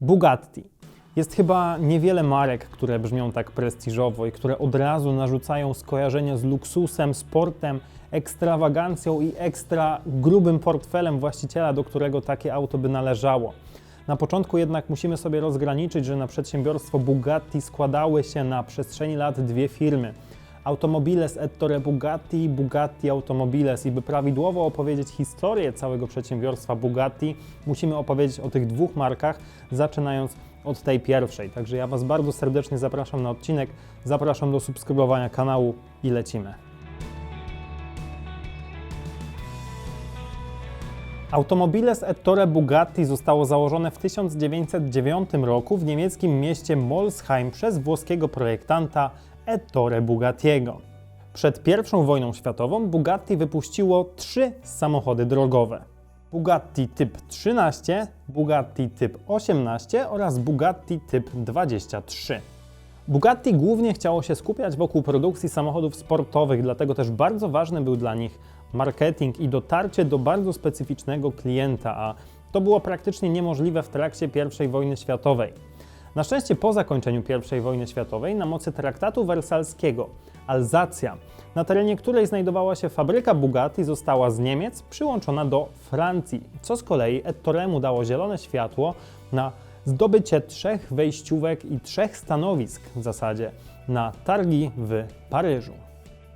Bugatti. Jest chyba niewiele marek, które brzmią tak prestiżowo i które od razu narzucają skojarzenia z luksusem, sportem, ekstrawagancją i ekstra grubym portfelem właściciela, do którego takie auto by należało. Na początku jednak musimy sobie rozgraniczyć, że na przedsiębiorstwo Bugatti składały się na przestrzeni lat dwie firmy. Automobiles Ettore Bugatti Bugatti Automobiles. I by prawidłowo opowiedzieć historię całego przedsiębiorstwa Bugatti, musimy opowiedzieć o tych dwóch markach, zaczynając od tej pierwszej. Także ja Was bardzo serdecznie zapraszam na odcinek, zapraszam do subskrybowania kanału i lecimy. Automobiles Ettore Bugatti zostało założone w 1909 roku w niemieckim mieście Molsheim przez włoskiego projektanta Ettore Bugattiego. Przed I wojną światową Bugatti wypuściło trzy samochody drogowe. Bugatti Typ 13, Bugatti Typ 18 oraz Bugatti Typ 23. Bugatti głównie chciało się skupiać wokół produkcji samochodów sportowych, dlatego też bardzo ważny był dla nich marketing i dotarcie do bardzo specyficznego klienta, a to było praktycznie niemożliwe w trakcie I wojny światowej. Na szczęście po zakończeniu I wojny światowej na mocy traktatu wersalskiego Alzacja, na terenie której znajdowała się fabryka Bugatti, została z Niemiec przyłączona do Francji, co z kolei Ettoremu dało zielone światło na zdobycie trzech wejściówek i trzech stanowisk w zasadzie na targi w Paryżu.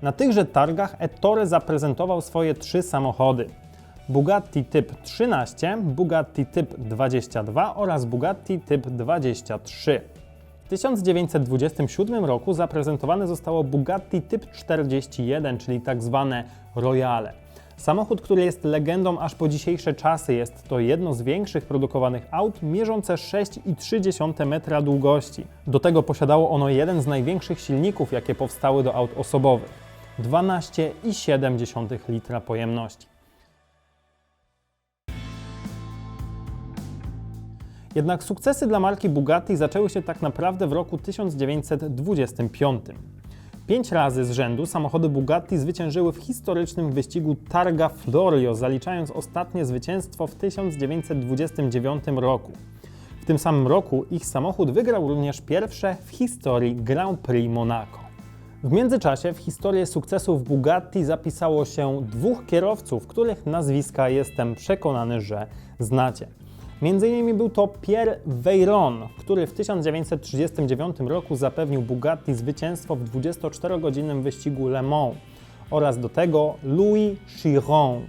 Na tychże targach Ettore zaprezentował swoje trzy samochody. Bugatti Typ 13, Bugatti Typ 22 oraz Bugatti Typ 23. W 1927 roku zaprezentowane zostało Bugatti Typ 41, czyli tak zwane Royale. Samochód, który jest legendą aż po dzisiejsze czasy, jest to jedno z większych produkowanych aut, mierzące 6,3 metra długości. Do tego posiadało ono jeden z największych silników, jakie powstały do aut osobowych 12,7 litra pojemności. Jednak sukcesy dla marki Bugatti zaczęły się tak naprawdę w roku 1925. Pięć razy z rzędu samochody Bugatti zwyciężyły w historycznym wyścigu Targa Florio, zaliczając ostatnie zwycięstwo w 1929 roku. W tym samym roku ich samochód wygrał również pierwsze w historii Grand Prix Monaco. W międzyczasie w historię sukcesów Bugatti zapisało się dwóch kierowców, których nazwiska jestem przekonany, że znacie. Między innymi był to Pierre Veyron, który w 1939 roku zapewnił Bugatti zwycięstwo w 24-godzinnym wyścigu Le Mans oraz do tego Louis Chiron.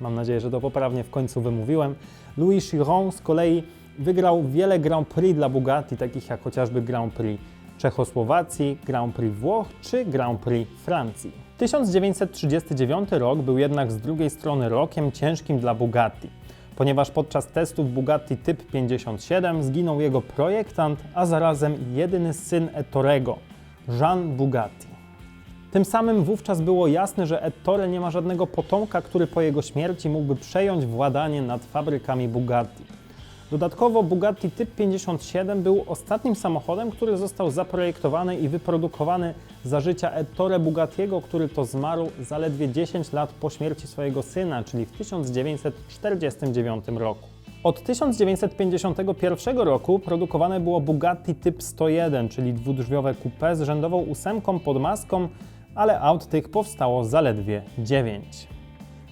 Mam nadzieję, że to poprawnie w końcu wymówiłem. Louis Chiron z kolei wygrał wiele Grand Prix dla Bugatti, takich jak chociażby Grand Prix Czechosłowacji, Grand Prix Włoch czy Grand Prix Francji. 1939 rok był jednak z drugiej strony rokiem ciężkim dla Bugatti ponieważ podczas testów Bugatti Typ 57 zginął jego projektant, a zarazem jedyny syn Ettorego, Jean Bugatti. Tym samym wówczas było jasne, że Ettore nie ma żadnego potomka, który po jego śmierci mógłby przejąć władanie nad fabrykami Bugatti. Dodatkowo Bugatti Typ 57 był ostatnim samochodem, który został zaprojektowany i wyprodukowany za życia Ettore Bugattiego, który to zmarł zaledwie 10 lat po śmierci swojego syna, czyli w 1949 roku. Od 1951 roku produkowane było Bugatti Typ 101, czyli dwudrzwiowe coupé z rzędową ósemką pod maską, ale aut tych powstało zaledwie 9.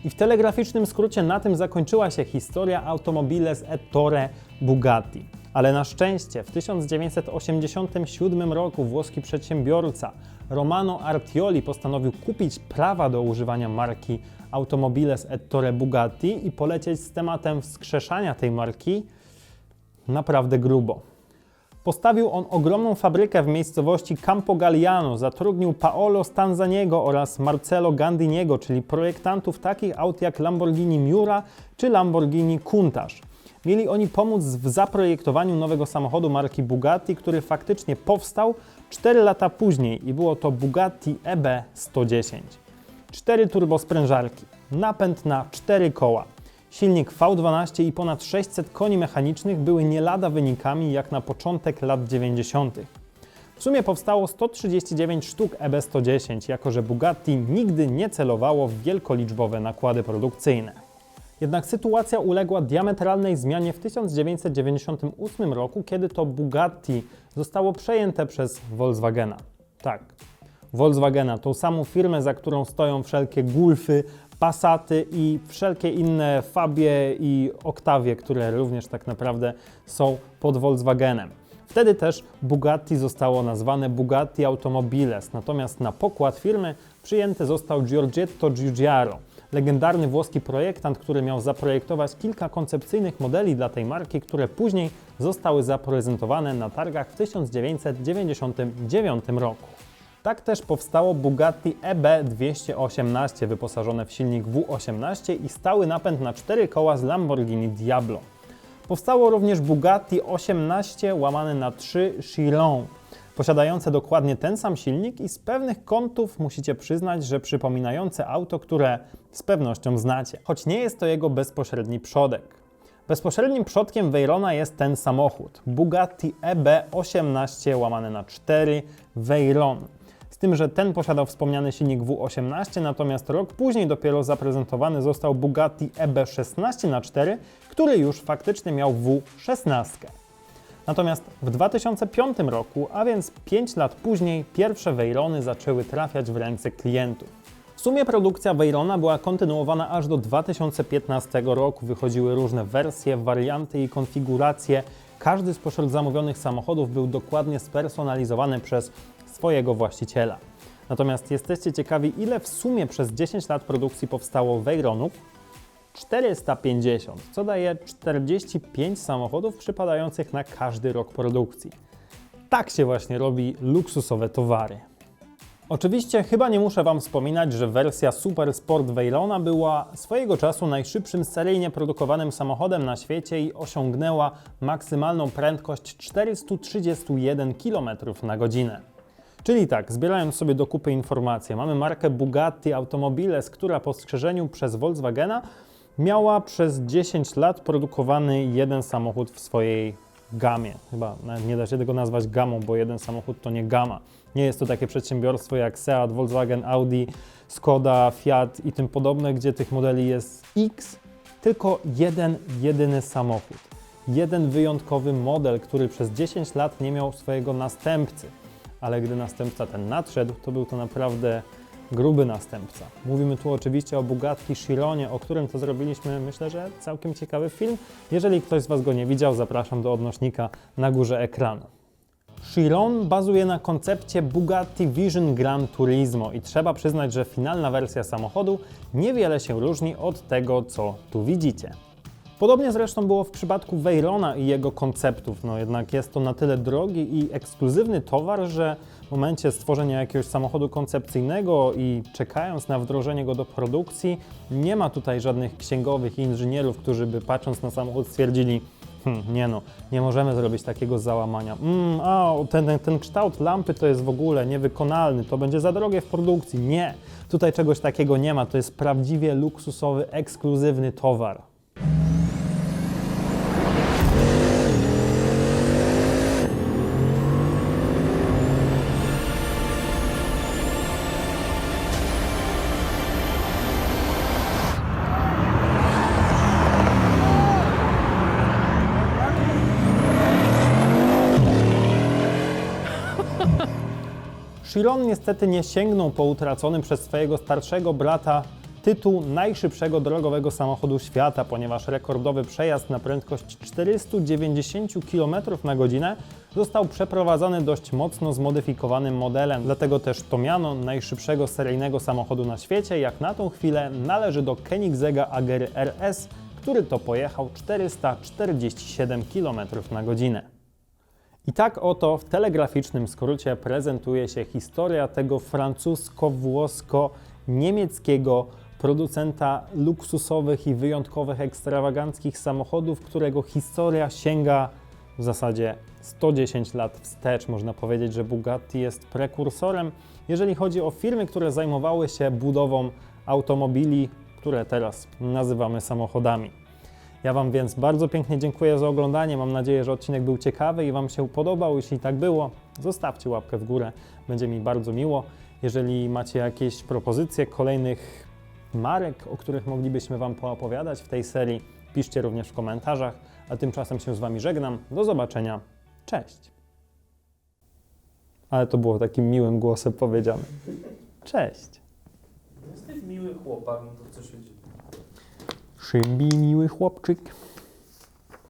I w telegraficznym skrócie na tym zakończyła się historia Automobiles Ettore Bugatti. Ale na szczęście w 1987 roku włoski przedsiębiorca Romano Artioli postanowił kupić prawa do używania marki Automobiles Ettore Bugatti i polecieć z tematem wskrzeszania tej marki naprawdę grubo. Postawił on ogromną fabrykę w miejscowości Campo Galliano, zatrudnił Paolo Stanzaniego oraz Marcelo Gandiniego, czyli projektantów takich aut jak Lamborghini Miura czy Lamborghini Countach. Mieli oni pomóc w zaprojektowaniu nowego samochodu marki Bugatti, który faktycznie powstał 4 lata później i było to Bugatti EB110. Cztery turbosprężarki, napęd na 4 koła, Silnik V12 i ponad 600 koni mechanicznych były nie lada wynikami jak na początek lat 90. W sumie powstało 139 sztuk EB110, jako że Bugatti nigdy nie celowało w wielkoliczbowe nakłady produkcyjne. Jednak sytuacja uległa diametralnej zmianie w 1998 roku, kiedy to Bugatti zostało przejęte przez Volkswagena. Tak, Volkswagena, tą samą firmę, za którą stoją wszelkie Gulfy, Passaty i wszelkie inne Fabie i Octavie, które również tak naprawdę są pod Volkswagenem. Wtedy też Bugatti zostało nazwane Bugatti Automobiles, natomiast na pokład firmy przyjęty został Giorgetto Giugiaro, legendarny włoski projektant, który miał zaprojektować kilka koncepcyjnych modeli dla tej marki, które później zostały zaprezentowane na targach w 1999 roku. Tak też powstało Bugatti E EB218 wyposażone w silnik W18 i stały napęd na cztery koła z Lamborghini Diablo. Powstało również Bugatti 18 łamane na 3 Chiron, posiadające dokładnie ten sam silnik i z pewnych kątów musicie przyznać, że przypominające auto, które z pewnością znacie, choć nie jest to jego bezpośredni przodek. Bezpośrednim przodkiem Veyrona jest ten samochód, Bugatti E EB18 łamane na 4 Veyron. Tym, że ten posiadał wspomniany silnik W18, natomiast rok później dopiero zaprezentowany został Bugatti E EB16 na 4 który już faktycznie miał W16. Natomiast w 2005 roku, a więc 5 lat później, pierwsze Veyrony zaczęły trafiać w ręce klientów. W sumie produkcja Veyrona była kontynuowana aż do 2015 roku. Wychodziły różne wersje, warianty i konfiguracje. Każdy spośród zamówionych samochodów był dokładnie spersonalizowany przez swojego właściciela. Natomiast jesteście ciekawi, ile w sumie przez 10 lat produkcji powstało Veyronów? 450, co daje 45 samochodów przypadających na każdy rok produkcji. Tak się właśnie robi luksusowe towary. Oczywiście chyba nie muszę Wam wspominać, że wersja Super Sport Veyrona była swojego czasu najszybszym seryjnie produkowanym samochodem na świecie i osiągnęła maksymalną prędkość 431 km na godzinę. Czyli tak, zbierając sobie do kupy informacje, mamy markę Bugatti Automobiles, która po strzeżeniu przez Volkswagena miała przez 10 lat produkowany jeden samochód w swojej gamie. Chyba nie da się tego nazwać gamą, bo jeden samochód to nie gama. Nie jest to takie przedsiębiorstwo jak Seat, Volkswagen, Audi, Skoda, Fiat i tym podobne, gdzie tych modeli jest X, tylko jeden, jedyny samochód. Jeden wyjątkowy model, który przez 10 lat nie miał swojego następcy. Ale gdy następca ten nadszedł, to był to naprawdę gruby następca. Mówimy tu oczywiście o Bugatti Chironie, o którym to zrobiliśmy, myślę, że całkiem ciekawy film. Jeżeli ktoś z Was go nie widział, zapraszam do odnośnika na górze ekranu. Chiron bazuje na koncepcie Bugatti Vision Gran Turismo i trzeba przyznać, że finalna wersja samochodu niewiele się różni od tego, co tu widzicie. Podobnie zresztą było w przypadku Veyrona i jego konceptów, no jednak jest to na tyle drogi i ekskluzywny towar, że w momencie stworzenia jakiegoś samochodu koncepcyjnego i czekając na wdrożenie go do produkcji, nie ma tutaj żadnych księgowych i inżynierów, którzy by patrząc na samochód stwierdzili, hm, nie no, nie możemy zrobić takiego załamania. Mm, a, ten, ten kształt lampy to jest w ogóle niewykonalny, to będzie za drogie w produkcji. Nie, tutaj czegoś takiego nie ma, to jest prawdziwie luksusowy, ekskluzywny towar. Chiron niestety nie sięgnął po utracony przez swojego starszego brata tytuł najszybszego drogowego samochodu świata, ponieważ rekordowy przejazd na prędkość 490 km na godzinę został przeprowadzony dość mocno zmodyfikowanym modelem. Dlatego też to miano najszybszego seryjnego samochodu na świecie, jak na tą chwilę należy do Koenigsegga Agera RS, który to pojechał 447 km na godzinę. I tak oto w telegraficznym skrócie prezentuje się historia tego francusko-włosko-niemieckiego producenta luksusowych i wyjątkowych, ekstrawaganckich samochodów, którego historia sięga w zasadzie 110 lat wstecz. Można powiedzieć, że Bugatti jest prekursorem, jeżeli chodzi o firmy, które zajmowały się budową automobili, które teraz nazywamy samochodami. Ja Wam więc bardzo pięknie dziękuję za oglądanie. Mam nadzieję, że odcinek był ciekawy i Wam się podobał. Jeśli tak było, zostawcie łapkę w górę. Będzie mi bardzo miło. Jeżeli macie jakieś propozycje kolejnych marek, o których moglibyśmy Wam poopowiadać w tej serii, piszcie również w komentarzach. A tymczasem się z Wami żegnam. Do zobaczenia. Cześć. Ale to było takim miłym głosem powiedziane. Cześć. Jesteś miły chłopak, no to co się dzieje? Szymbi, miły chłopczyk.